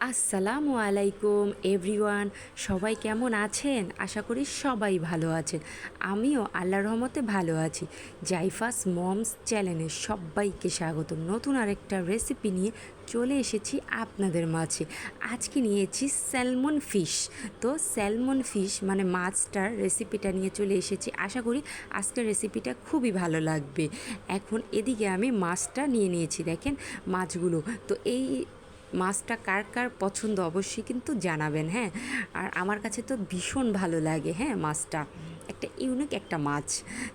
আসসালামু আলাইকুম এভরিওয়ান সবাই কেমন আছেন? আশা করি সবাই ভালো আছেন। আমিও আল্লাহর রহমতে ভালো আছি। জাইফাস মমস চ্যানেলে সবাইকে স্বাগত। নতুন আরেকটা রেসিপি নিয়ে চলে এসেছি আপনাদের মাঝে। আজকে নিয়েছি স্যালমন ফিশ তো স্যালমন ফিশ মানে মাছটার রেসিপিটা নিয়ে চলে এসেছি। আশা করি আজকের রেসিপিটা খুবই ভালো লাগবে। এখন এদিকে আমি মাছটা নিয়ে নিয়েছি, দেখেন মাছগুলো। তো এই মাছটা কার কার পছন্দ অবশ্যই কিন্তু জানাবেন হ্যাঁ? আর আমার কাছে তো ভীষণ ভালো লাগে হ্যাঁ মাছটা। একটা ইউনিক একটা মাছ।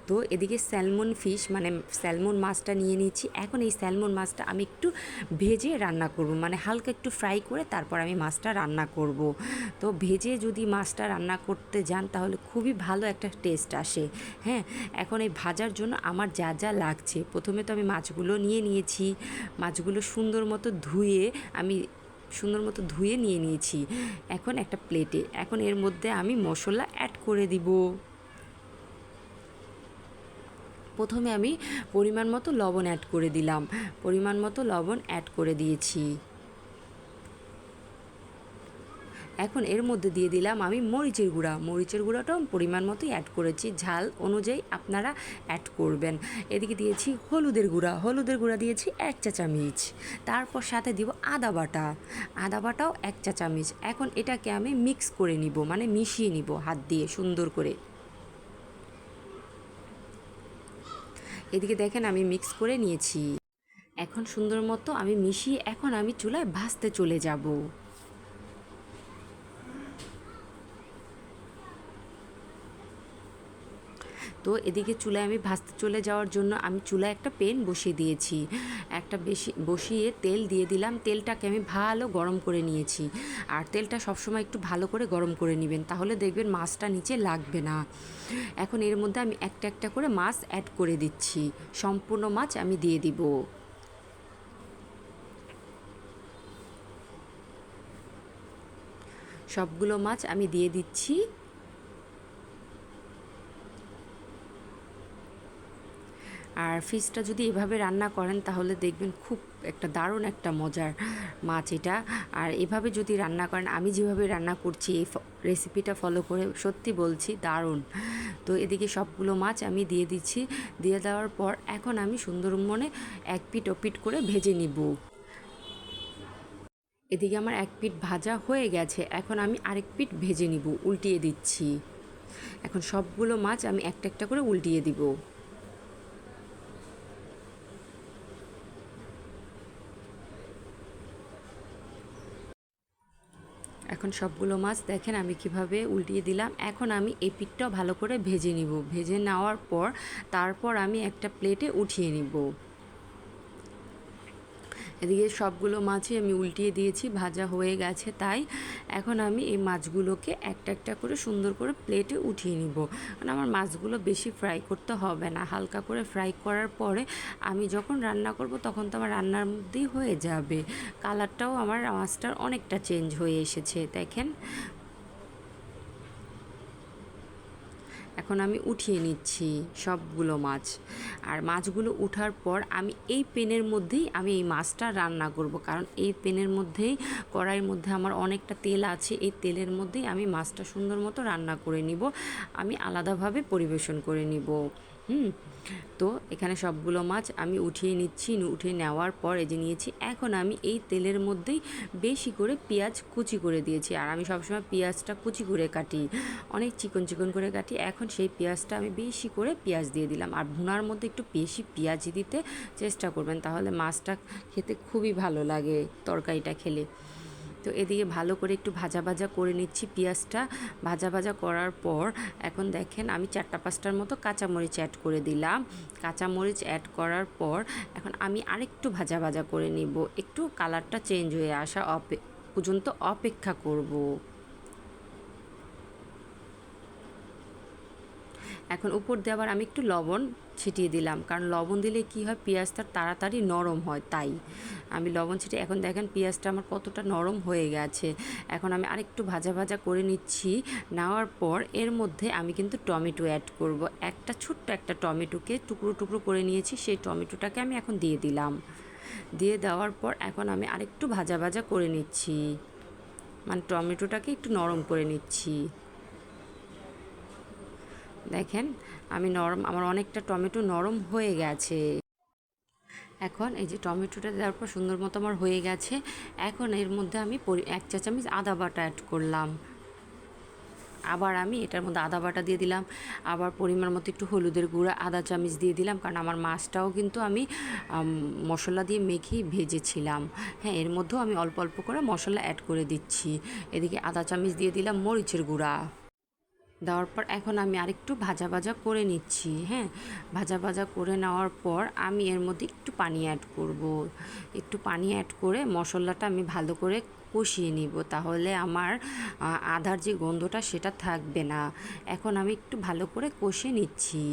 তো এদিকে স্যালমন ফিশ মানে স্যালমন মাছটা নিয়ে নিয়েছি এখন এই স্যালমন মাছটা আমি একটু ভেজে রান্না করব। মানে হালকা একটু ফ্রাই করে তারপর আমি মাছটা রান্না করব। তো ভেজে যদি মাছটা রান্না করতে যান, তাহলে খুবই ভালো একটা টেস্ট আসে। হ্যাঁ এখন এই ভাজার জন্য আমার যা যা লাগছে, প্রথমে তো আমি মাছগুলো নিয়ে নিয়েছি। মাছগুলো সুন্দর মতো ধুয়ে আমি সুন্দর মতো ধুয়ে নিয়ে নিয়েছি। এখন একটা প্লেটে এখন এর মধ্যে আমি মশলা অ্যাড করে দিব। প্রথমে আমি পরিমাণ মতো লবণ অ্যাড করে দিলাম। পরিমাণ মতো লবণ অ্যাড করে দিয়েছি। এখন এর মধ্যে দিয়ে দিলাম আমি মরিচের গুঁড়া। মরিচের গুঁড়াটাও পরিমাণ মতোই অ্যাড করেছি। ঝাল অনুযায়ী আপনারা অ্যাড করবেন। এদিকে দিয়েছি হলুদের গুঁড়া। হলুদের গুঁড়া দিয়েছি এক চা চামচ। তারপর সাথে দিব আদা বাটা। আদা বাটাও এক চা চামচ। এখন এটাকে আমি মিক্স করে নিব মানে মিশিয়ে নিব হাত দিয়ে সুন্দর করে। এদিকে দেখেন আমি মিক্স করে নিয়েছি। এখন সুন্দর মতো আমি মিশিয়ে এখন আমি চুলায় ভাজতে চলে যাব। তো এদিকে চুলায় আমি ভাজতে চলে যাওয়ার জন্য আমি চুলায় একটা পেন বসিয়ে দিয়েছি। একটা বেশি, বসিয়ে তেল দিয়ে দিলাম। তেলটাকে আমি ভালো গরম করে নিয়েছি। আর তেলটা সবসময় একটু ভালো করে গরম করে নেবেন, তাহলে দেখবেন মাছটা নিচে লাগবে না। এখন এর মধ্যে আমি একটা একটা করে মাছ অ্যাড করে দিচ্ছি। সম্পূর্ণ মাছ আমি দিয়ে দিব। সবগুলো মাছ আমি দিয়ে দিচ্ছি আর ফিশটা যদি এভাবে রান্না করেন, তাহলে দেখবেন খুব একটা দারুণ একটা মজার মাছ এটা। আর এভাবে যদি রান্না করেন, আমি যেভাবে রান্না করছি, এই রেসিপিটা ফলো করে সত্যি বলছি দারুণ। তো এদিকে সবগুলো মাছ আমি দিয়ে দিচ্ছি। দিয়ে দেওয়ার পর এখন আমি সুন্দর মনে এক পিট ও পিট করে ভেজে নিব। এদিকে আমার এক পিট ভাজা হয়ে গেছে। এখন আমি আরেক পিট ভেজে নিব, উল্টিয়ে দিচ্ছি। এখন সবগুলো মাছ আমি একটা একটা করে উল্টিয়ে দিব। এখন সবগুলো মাছ দেখেন আমি কীভাবে উল্টিয়ে দিলাম। এখন আমি এই পিঠটাও ভালো করে ভেজে নিব। ভেজে নেওয়ার পর তারপর আমি একটা প্লেটে উঠিয়ে নিব। এদিকে সবগুলো মাছই আমি উল্টিয়ে দিয়েছি, ভাজা হয়ে গেছে তাই। এখন আমি এই মাছগুলোকে একটা একটা করে সুন্দর করে প্লেটে উঠিয়ে নিব। কারণ আমার মাছগুলো বেশি ফ্রাই করতে হবে না। হালকা করে ফ্রাই করার পরে আমি যখন রান্না করব তখন তো আমার রান্নার মধ্যেই হয়ে যাবে। কালারটাও আমার মাছটার অনেকটা চেঞ্জ হয়ে এসেছে, দেখেন। এখন আমি উঠিয়ে নিচ্ছি সবগুলো মাছ। আর মাছগুলো উঠার পর আমি এই পেনের মধ্যেই আমি এই মাছটা রান্না করব। কারণ এই পেনের মধ্যেই, কড়াইয়ের মধ্যে আমার অনেকটা তেল আছে, এই তেলের মধ্যেই আমি মাছটা সুন্দর মতো রান্না করে নিব। আমি আলাদাভাবে পরিবেশন করে নিব। হুম? তো এখানে সবগুলো মাছ আমি উঠিয়ে নিচ্ছি। উঠিয়ে নেওয়ার পর এই যে নিয়েছি, এখন আমি এই তেলের মধ্যেই বেশি করে পেঁয়াজ কুচি করে দিয়েছি। আর আমি সবসময় পেঁয়াজটা কুচি করে কাটি। অনেক চিকন চিকন করে কাটি। এখন সেই পেঁয়াজটা আমি বেশি করে পেঁয়াজ দিয়ে দিলাম। আর ভুনার মধ্যে একটু বেশি পেঁয়াজ দিতে চেষ্টা করবেন, তাহলে মাছটা খেতে খুবই ভালো লাগে তরকারিটা খেলে। তো এদিকে ভালো করে একটু ভাজা ভাজা করে নিচ্ছি পেঁয়াজটা। ভাজা ভাজা করার পর এখন দেখেন আমি চারটা পাঁচটার মতো কাঁচামরিচ অ্যাড করে দিলাম। কাঁচামরিচ অ্যাড করার পর এখন আমি আরেকটু ভাজা ভাজা করে নিব। একটু কালারটা চেঞ্জ হয়ে আসা অপে, পর্যন্ত অপেক্ষা করব। এখন উপর দিয়ে আবার আমি একটু লবণ ছিটিয়ে দিলাম। কারণ লবণ দিলে কি হয়? পেঁয়াজটা তাড়াতাড়ি নরম হয়, তাই। আমি লবণ ছিটিয়ে এখন দেখেন পেঁয়াজটা আমার কতটা নরম হয়ে গেছে। এখন আমি আরেকটু ভাজা ভাজা করে নিচ্ছি। নেওয়ার পর এর মধ্যে আমি কিন্তু টমেটো অ্যাড করব। একটা ছোট্ট একটা টমেটোকে টুকরো টুকরো করে নিয়েছি, সেই টমেটোটাকে আমি এখন দিয়ে দিলাম। দিয়ে দেওয়ার পর এখন আমি আরেকটু ভাজা ভাজা করে নিচ্ছি। মানে টমেটোটাকে একটু নরম করে নিচ্ছি। দেখেন, আমি নরম, আমার অনেকটা টমেটো নরম হয়ে গেছে। এখন এই যে টমেটোটা দেওয়ার পর সুন্দর মতো আমার হয়ে গেছে। এখন এর মধ্যে আমি এক চা চামচ আদা বাটা অ্যাড করলাম। আবার আমি এটার মধ্যে আদা বাটা দিয়ে দিলাম। আবার পরিমাণ মতো একটু হলুদের গুঁড়া, আদা চামচ দিয়ে দিলাম। কারণ আমার মাছটাও কিন্তু আমি মশলা দিয়ে মেখেই ভেজেছিলাম। হ্যাঁ এর মধ্যেও আমি অল্প অল্প করে মশলা অ্যাড করে দিচ্ছি। এদিকে আদা চামচ দিয়ে দিলাম মরিচের গুঁড়া। দেওয়ার পর এখন আমি আরেকটু ভাজা ভাজা করে নিচ্ছি হ্যাঁ? ভাজা ভাজা করে নেওয়ার পর আমি এর মধ্যে একটু পানি অ্যাড করব। একটু পানি অ্যাড করে মশলাটা আমি ভালো করে কষিয়ে নিব, তাহলে আমার আধার যে গন্ধটা সেটা থাকবে না। এখন আমি একটু ভালো করে কষিয়ে নিচ্ছি।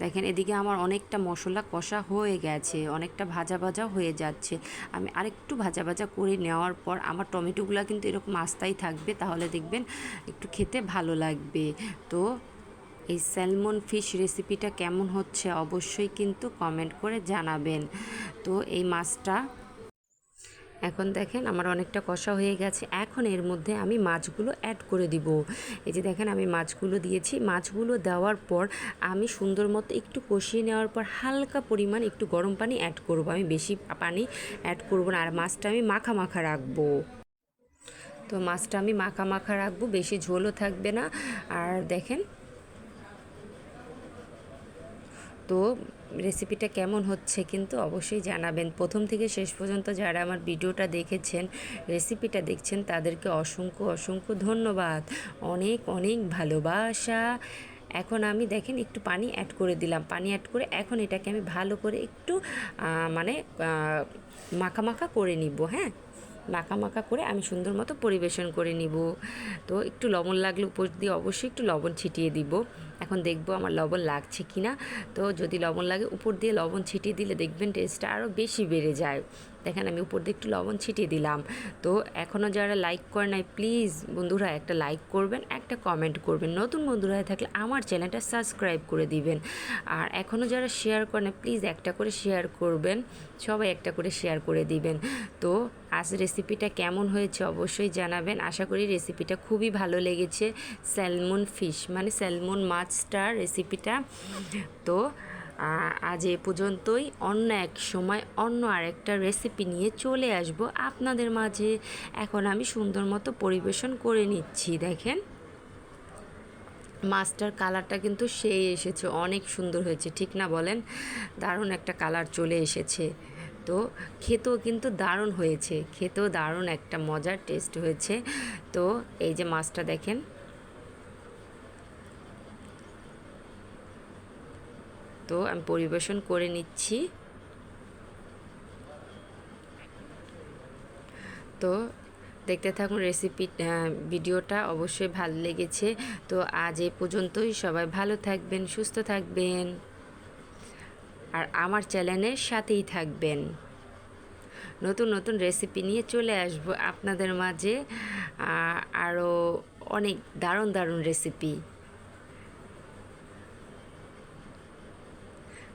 দেখেন, এদিকে আমার অনেকটা মশলা কষা হয়ে গেছে, অনেকটা ভাজা ভাজা হয়ে যাচ্ছে। আমি আরেকটু ভাজা ভাজা করে নেওয়ার পর আমার টমেটোগুলো কিন্তু এরকম আস্তাই থাকবে, তাহলে দেখবেন একটু খেতে ভালো লাগবে। তো এই স্যালমন ফিশ রেসিপিটা কেমন হচ্ছে অবশ্যই কিন্তু কমেন্ট করে জানাবেন। তো এই মাছটা এখন দেখেন আমার অনেকটা কষা হয়ে গেছে। এখন এর মধ্যে আমি মাছগুলো অ্যাড করে দিব। এই যে দেখেন আমি মাছগুলো দিয়েছি। মাছগুলো দেওয়ার পর আমি সুন্দর মতো একটু কষিয়ে নেওয়ার পর হালকা পরিমাণ একটু গরম পানি অ্যাড করব। আমি বেশি পানি অ্যাড করব না। আর মাছটা আমি মাখা মাখা রাখব। তো মাছটা আমি মাখা মাখা রাখব। বেশি ঝোলও থাকবে না। আর দেখেন তো রেসিপিটা কেমন হচ্ছে কিন্তু অবশ্যই জানাবেন। প্রথম থেকে শেষ পর্যন্ত যারা আমার ভিডিওটা দেখেছেন রেসিপিটা দেখছেন, তাদেরকে অসংখ্য অসংখ্য ধন্যবাদ। অনেক অনেক ভালোবাসা। এখন আমি দেখেন একটু পানি অ্যাড করে দিলাম। পানি অ্যাড করে এখন এটাকে আমি ভালো করে একটু মানে মাখা মাখা করে নিব হ্যাঁ? মাখা মাখা করে আমি সুন্দর মতো পরিবেশন করে নিব। তো একটু লবণ লাগলে উপর দিয়ে অবশ্যই একটু লবণ ছিটিয়ে দিব। এখন দেখব আমার লবণ লাগছে কি না তো যদি লবণ লাগে, উপর দিয়ে লবণ ছিটিয়ে দিলে দেখবেন টেস্টটা আরও বেশি বেড়ে যায়। দেখেন আমি উপর দিয়ে একটু লবণ ছিটিয়ে দিলাম। তো এখনও যারা লাইক করে নাই প্লিজ বন্ধুরা একটা লাইক করবেন, একটা কমেন্ট করবেন। নতুন বন্ধুরা থাকলে আমার চ্যানেলটা সাবস্ক্রাইব করে দিবেন। আর এখনও যারা শেয়ার করে না প্লিজ একটা করে শেয়ার করবেন। সবাই একটা করে শেয়ার করে দিবেন। তো আজ রেসিপিটা কেমন হয়েছে অবশ্যই জানাবেন। আশা করি রেসিপিটা খুবই ভালো লেগেছে। স্যালমন ফিশ মানে স্যালমন মাছটার রেসিপিটা। তো আজ এ পর্যন্তই। অন্য এক সময় অন্য আরেকটা রেসিপি নিয়ে চলে আসব আপনাদের মাঝে। এখন আমি সুন্দর মতো পরিবেশন করে নিচ্ছি, দেখেন। মাছটার কালারটা কিন্তু সেই এসেছে, অনেক সুন্দর হয়েছে, ঠিক না বলেন? দারুণ একটা কালার চলে এসেছে। তো, খেতেও কিন্তু দারুণ হয়েছে, খেতেও দারুণ একটা মজার টেস্ট হয়েছে। তো, এই যে মাছটা দেখেন তো আমি পরিবেশন করে নিচ্ছি। তো দেখতে থাকুন রেসিপি ভিডিওটা অবশ্যই ভালো লেগেছে। তো আজ এ পর্যন্তই। সবাই ভালো থাকবেন, সুস্থ থাকবেন। আর আমার চ্যানেলের সাথেই থাকবেন। নতুন নতুন রেসিপি নিয়ে চলে আসব আপনাদের মাঝে। আরও অনেক দারুণ দারুণ রেসিপি